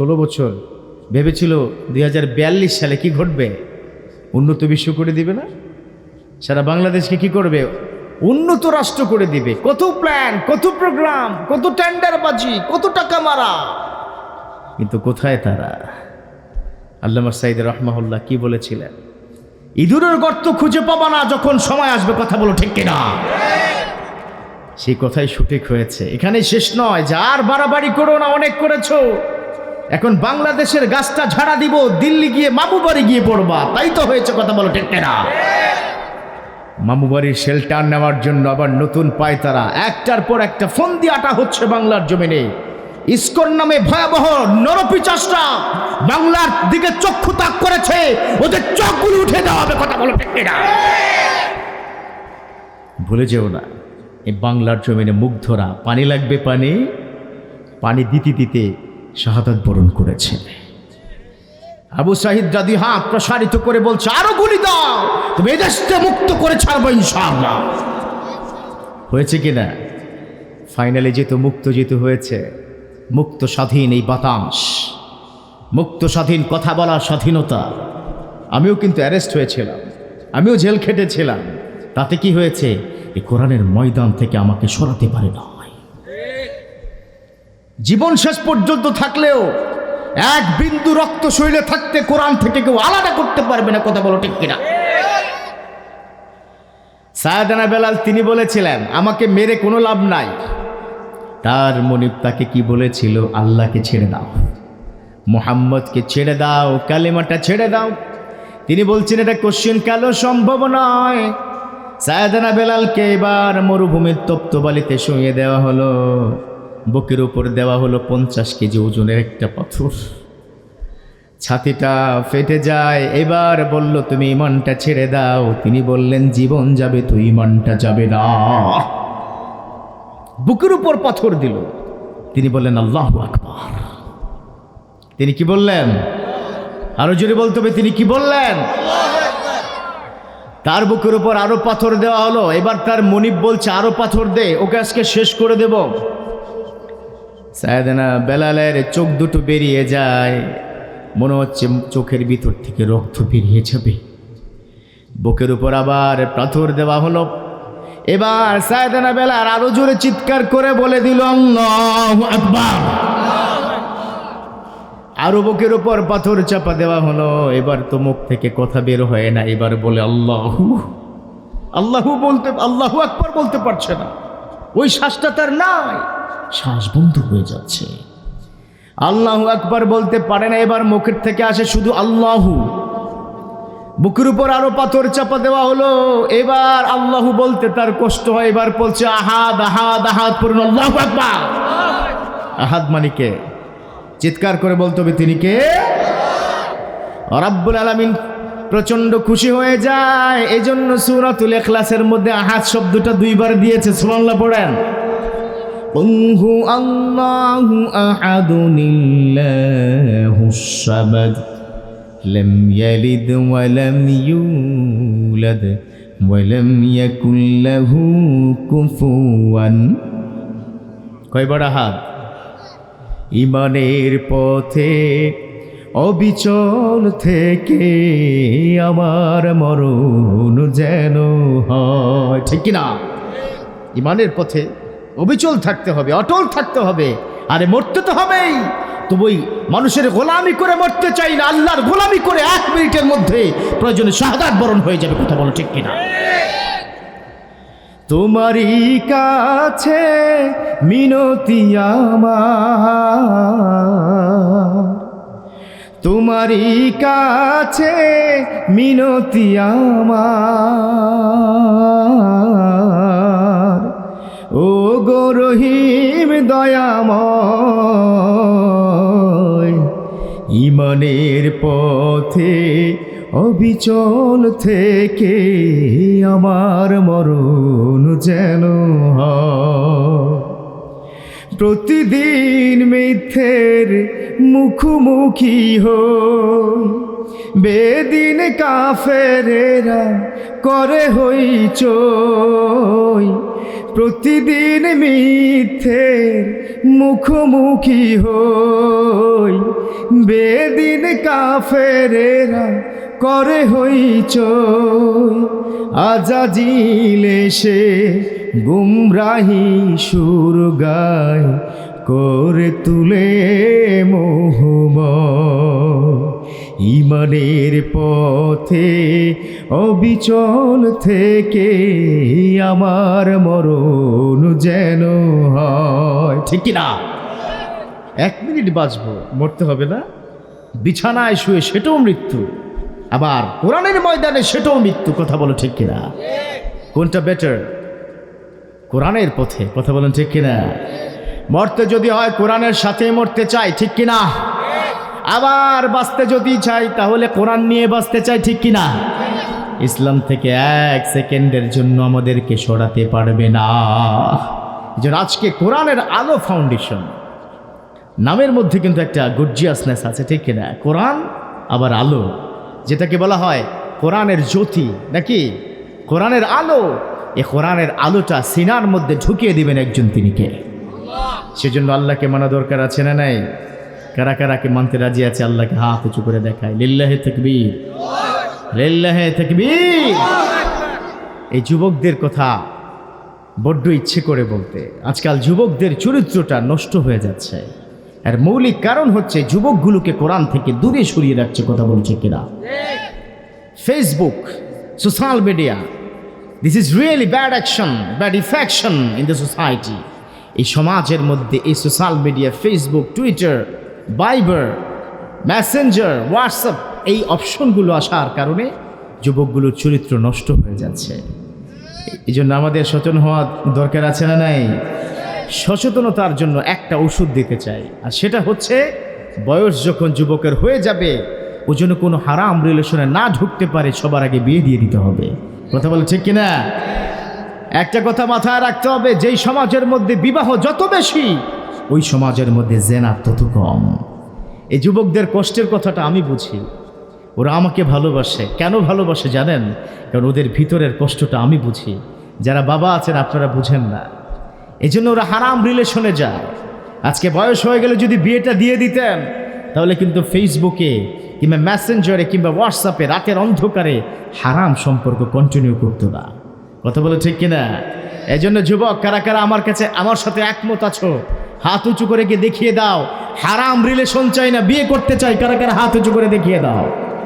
ষোলো বছর ভেবেছিল দুই হাজার বিয়াল্লিশ সালে কি ঘটবে? উন্নত বিশ্ব করে দিবে না? সারা বাংলাদেশকে কি করবে? উন্নত রাষ্ট্র করে দিবে। কত প্ল্যান কত প্রোগ্রাম কত টেন্ডারবাজি কত টাকা মারা? কিন্তু কোথায় তারা? আল্লামা সাইদ রহমাহুল্লাহ কি বলেছিলেন? ইঁদুরের গর্ত খুঁজে পাবা না যখন সময় আসবে, কথা বলো ঠিক কিনা? সেই কথাই সঠিক হয়েছে। এখানে শেষ নয়। যার বাড়াবাড়ি করো না, অনেক করেছ। এখন বাংলাদেশের গাছটা ঝাড়া দিব, দিল্লি গিয়ে মামু বাড়ি গিয়ে পড়বা। তাই তো হয়েছে কথা বলো, ঠিক কিনা? মামু বাড়ির শেল্টার নেওয়ার জন্য আবার নতুন পায়তারা একটার পর একটা ফোন দিয়ে আটা হচ্ছে বাংলার জমিনে। ইস্কন নামে ভয়াবহ নরপিচাসরা বাংলার দিকে চক্ষু তাক করেছে। ওদের চোখগুলো উঠে দেওয়া হবে, কথা বলো, ঠিক কিনা? ভুলে যেও না, এই বাংলার জমিনে মুগ্ধরা, পানি লাগবে পানি? পানি দিতে দিতে শাহাদাত বরণ করেছে। আবু সাহিদ দাদি হাত প্রসারিত করে বলছে, আরও গুলি দাও, তুমি এদেশকে মুক্ত করে ছাড়বো ইনশাআল্লাহ। হয়েছে কিনা ফাইনালে যেহেতু মুক্ত যেহেতু হয়েছে, মুক্ত স্বাধীন এই বাতাস, মুক্ত স্বাধীন কথা বলার স্বাধীনতা। আমিও কিন্তু অ্যারেস্ট হয়েছিলাম, আমিও জেল খেটেছিলাম। তাতে কি হয়েছে? এই কোরআনের ময়দান থেকে আমাকে সরাতে পারে না। জীবন শেষ পর্যন্ত থাকলেও এক বিন্দু রক্ত শরীরে থাকতে কোরআন থেকে কেউ আলাদা করতে পারবে না, কথা বলো ঠিক কিনা? সায়দানা বেলাল তিনি বলেছিলেন, আমাকে মেরে কোনো লাভ নাই। তার মনিব তাকে কি বলেছিল? আল্লাহকে ছেড়ে দাও। মোহাম্মদকে ছেড়ে দাও, কালিমাটা ছেড়ে দাও। তিনি বলছেন, এটা কোশ্চিন কালো সম্ভব নয়? সায়দানা বেলালকে এবার মরুভূমির তপ্ত বালিতে শুয়ে দেওয়া হলো। বুকের উপর দেওয়া হলো পঞ্চাশ কেজি ওজনের একটা পাথর। ছাতিটা ফেটে যায়। এবার বলল, তুমি ইমানটা ছেড়ে দাও। তিনি বললেন, জীবন যাবে, তুই ইমানটা যাবে না। বুকের উপর পাথর দিল। তিনি বললেন, আল্লাহ আকবার। তিনি কি বললেন? আরও জোরে বলতে হবে, তিনি কি বললেন? তার বুকের উপর আরও পাথর দেওয়া হলো। এবার তার মনিব বলছে, আরও পাথর দে, ওকে আজকে শেষ করে দেব। সায়দানা বেলালের চোখ দুটো বেরিয়ে যায়। মনে হচ্ছে চোখের ভিতর থেকে রক্ত বেরিয়ে যাবে। বুকের উপর আবার পাথর দেওয়া হলো। এবার সায়দানা বেলার আরও জোরে চিৎকার করে বলে দিল আরও বুকের উপর পাথর চাপা দেওয়া হলো। এবার তো মুখ থেকে কথা বের হয় না। এবার বলে, আল্লাহু আল্লাহু বলতে, আল্লাহু আকবার বলতে পারছে না। ওই শ্বাসটা তার নাই। শ্বাস বন্ধ হয়ে যাচ্ছে। আল্লাহু একবার বলতে পারে না, এবার মুখের থেকে আসে শুধু আল্লাহু। বুকের উপর আরও পাথর চাপা দেওয়া হলো, এবার আল্লাহু বলতে তার কষ্ট হয়, এবার বলছে, আহাদ আহাদ আহাদ পূর্ণ আল্লাহু আকবার। আহাদ মানিকে চিৎকার করে বলতে হবে, তিনি কে? রাব্বুল আলামিন প্রচণ্ড খুশি হয়ে যায়, এজন্য সূরাতুল ইখলাসের মধ্যে আহাদ শব্দটা দুইবার দিয়েছে, সুবহানাল্লাহ পড়েন। قل هو الله أحد الله الصمد لم يلد ولم يولد ولم يكن له كفوا কয়বার হাত ইমানের পথে অবিচল থেকে আমার মরণ যেন হয় ঠিক না ইমানের পথে অবিচল থাকতে হবে, অটল থাকতে হবে। আরে মরতে তো হবেই। তবুই মানুষের গোলামি করে মরতে চাই না, আল্লাহর গোলামি করে এক মিনিটের মধ্যে প্রয়োজনে শাহাদাত বরণ হয়ে যাবে, কথা বলো ঠিক কিনা? তোমারই কাছে মিনতি আমার। তোমারই কাছে মিনতি আমার। দয়াময়। ইমানের পথে অবিচল থেকে আমার মরণ যেন প্রতিদিন মিথ্যের মুখোমুখি হো বেদিন কাফেরেরা করে হইচই প্রতিদিন মিথ্যের মুখোমুখি হই। বেদিন কাফেরেরা করে হইচ আজাজিলে সে গুমরাহি সুর গায়। করে তুলে মোহময়। ইমানের পথে অবিচল থেকে আমার মরণ যেন হয়। ঠিক না এক মিনিট বাঁচবো, মরতে হবে না। বিছানায় শুয়ে সেটাও মৃত্যু, আবার কোরআনের ময়দানে সেটাও মৃত্যু, কথা বলো ঠিক কিনা? কোনটা বেটার কোরআনের পথে, কথা বলেন ঠিক কিনা? মরতে যদি হয় কোরআনের সাথে মরতে চাই, ঠিক কিনা? আবার বাঁচতে যদি চাই, তাহলে কোরআন নিয়ে বাঁচতে চাই, ঠিক কিনা? ইসলাম থেকে এক সেকেন্ডের জন্য আমাদেরকে সরাতে পারবে না। যে আজকে কোরআনের আলো ফাউন্ডেশন নামের মধ্যে কিন্তু একটা গর্জিয়াসনেস আছে, ঠিক কিনা? কোরআন আবার আলো, যেটাকে বলা হয় কোরআনের জ্যোতি, নাকি? কোরআনের আলো, এ কোরআনের আলোটা সিনার মধ্যে ঢুকিয়ে দিবেন একজন তিনি কে সেজন্য আল্লাহকে মানা দরকার আছে না নাই? কারা কারাকে মানতে রাজি আছে? আল্লাহকে হাত উঁচু করে দেখায়। লিল্লাহে তকবীর। লিল্লাহে তকবীর। এই যুবকদের কথা বড্ড ইচ্ছে করে বলতে। আজকাল যুবকদের চরিত্রটা নষ্ট হয়ে যাচ্ছে। আর মৌলিক কারণ হচ্ছে যুবকগুলোকে কোরআন থেকে দূরে সরিয়ে রাখছে কথা বলছে কিনা Facebook social media this is really bad action bad infection in the society এই সমাজের মধ্যে এই social media Facebook Twitter Viber Messenger WhatsApp এই অপশনগুলো আসার কারণে যুবকগুলোর চরিত্র নষ্ট হয়ে যাচ্ছে। এই জন্য আমাদের সচেতন হওয়া দরকার আছে না নাই? সচেতনতার জন্য একটা ওষুধ দিতে চাই, আর সেটা হচ্ছে বয়স যখন যুবকের হয়ে যাবে, ও যেন কোনো হারাম রিলেশনে না ঢুকতে পারে, সবার আগে বিয়ে দিয়ে দিতে হবে। কথা বলে ঠিক কিনা? একটা কথা মাথায় রাখতে হবে, যেই সমাজের মধ্যে বিবাহ যত বেশি, ওই সমাজের মধ্যে জেনা তত কম। এই যুবকদের কষ্টের কথাটা আমি বুঝি। ওরা আমাকে ভালোবাসে। কেন ভালোবাসে জানেন? কারণ ওদের ভিতরের কষ্টটা আমি বুঝি। যারা বাবা আছেন, আপনারা বুঝেন না। এই জন্য ওরা হারাম রিলেশনে যায়। আজকে বয়স হয়ে গেলে যদি বিয়েটা দিয়ে দিতেন, তাহলে কিন্তু ফেসবুকে কিংবা মেসেঞ্জারে কিংবা হোয়াটসঅ্যাপে রাতের অন্ধকারে হারাম সম্পর্ক কন্টিনিউ করতো না। কথা বলে ঠিক কিনা? এই জন্য যুবক, কারা কারা আমার কাছে, আমার সাথে একমত আছো, হাত উঁচু করে গিয়ে দেখিয়ে দাও। হারাম রিলেশন চাই না, বিয়ে করতে চাই, কারা কারা হাত উঁচু করে দেখিয়ে দাও।